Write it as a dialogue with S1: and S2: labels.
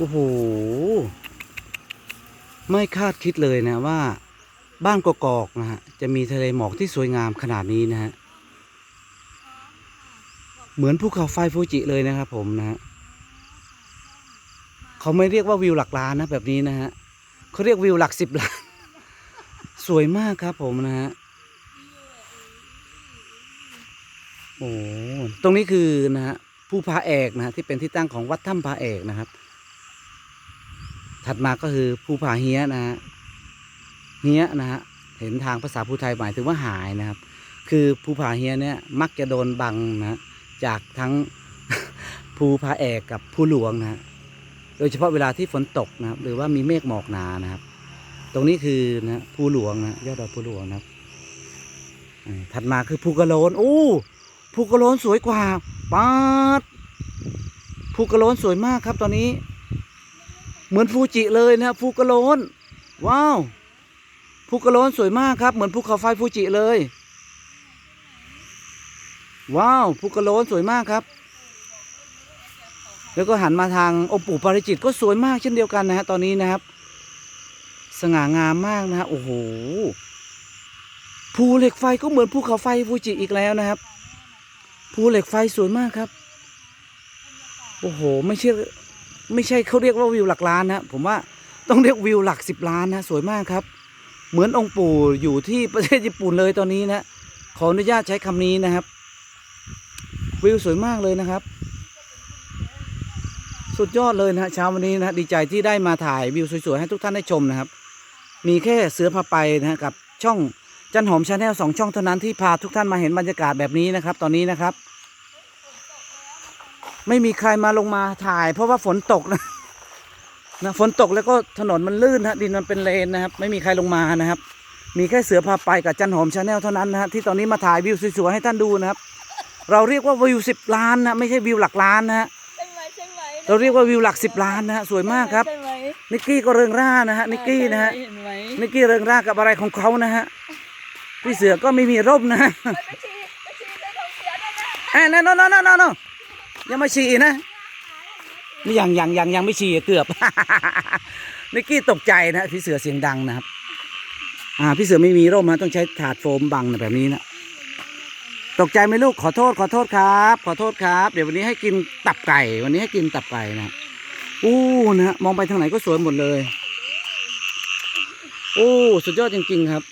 S1: โอ้โห ไม่คาดคิดเลยนะว่าบ้านกอกๆนะฮะจะมีทะเลหมอกที่สวยงามขนาดนี้นะฮะ เหมือนภูเขาไฟฟูจิเลยนะครับผมนะฮะเขาไม่เรียกว่าวิวหลักล้านนะแบบนี้นะฮะเขาเรียกวิวหลักสิบล้าน สวยมากครับผมนะฮะโอ้ตรงนี้คือนะฮะผู้พาเอกนะฮะที่เป็นที่ตั้งของวัดถ้ำพาเอกนะครับ ถัดมาก็คือภูผาเฮียนะฮะเฮียนะฮะเห็นทางภาษาภูไทยหมายถึงว่าหายนะครับ คือภูผาเฮียเนี่ยมักจะโดนบังนะจากทั้งภูผาเอกกับภูหลวงนะฮะโดยเฉพาะเวลาที่ฝนตกนะครับ หรือว่ามีเมฆหมอกหนานะครับ ตรงนี้คือนะภูหลวงนะยอดดอยภูหลวงนะครับถัดมาคือภูกระโลนโอ้ภูกระโลนสวยกว่าป๊าดภูกระโลนสวยมากครับตอนนี้ เหมือนฟูจิเลยนะครับภูกระโลนว้าวภูกระโลนสวยมากครับ เหมือนภูเขาไฟฟูจิเลย ว้าวภูกระโลนสวยมากครับ แล้วก็หันมาทางองค์ปู่ปาริจิตก็สวยมากเช่นเดียวกันนะฮะตอนนี้นะครับ สง่างามมากนะฮะโอ้โหภูเหล็กไฟก็เหมือนภูเขาไฟฟูจิอีกแล้วนะครับภูเหล็กไฟสวยมากครับ โอ้โห ไม่ใช่ ไม่ใช่เขาเรียกว่าวิวหลักล้านนะผมว่าต้องเรียกวิวหลักสิบล้านนะสวยมากครับ เหมือนองค์ปู่อยู่ที่ประเทศญี่ปุ่นเลยตอนนี้นะขออนุญาตใช้คำนี้นะครับ วิวสวยมากเลยนะครับ สุดยอดเลยนะเช้าวันนี้นะดีใจที่ได้มาถ่ายวิวสวยๆให้ทุกท่านได้ชมนะครับ มีแค่เสือพาไปนะกับช่องจันหอมชาแนลสองช่องเท่านั้นที่พาทุกท่านมาเห็นบรรยากาศแบบนี้นะครับ ตอนนี้นะครับ ไม่มีใครมาลงมาถ่าย เพราะว่าฝนตกนะนะฝนตกแล้วก็ถนนมันลื่นนะดินมันเป็นเลนนะครับ ไม่มีใครลงมานะครับ มีแค่เสือพาไปกับจันหอมชาแนลเท่านั้นนะฮะที่ตอนนี้มาถ่ายวิวสวยๆให้ท่านดูนะครับ เราเรียกว่าวิวสิบล้านนะไม่ใช่วิวหลักล้านนะฮะ
S2: ใช่ไหมใช่ไหม
S1: เราเรียกว่าวิวหลักสิบล้านนะฮะสวยมากครับ
S2: ใช่ไหม
S1: นิกกี้ก็เริงร่านะฮะนิกกี้นะฮะ
S2: เห็นไหม
S1: นิกกี้เริงร่ากับอะไรของเขานะฮะพี่เสือก็ไม่มีร่มนะฮะ
S2: ไปไปฉี่ไปฉี่ในท้องเสียด้วยนะ
S1: เอ้ยนั่นนั่นนั่นนั่น ยังไม่ฉี่นะนี่ยังยังยังยังไม่ฉี่เกือบนิกกี้ตกใจนะพี่เสือเสียงดังนะครับ อ่า พี่เสือไม่มีร่มนะต้องใช้ถาดโฟมบังนะแบบนี้นะตกใจไหมลูกขอโทษขอโทษครับ ขอโทษครับ เดี๋ยววันนี้ให้กินตับไก่ วันนี้ให้กินตับไก่นะอู้นะมองไปทางไหนก็สวยหมดเลย โอ้สุดยอดจริง ๆ ครับ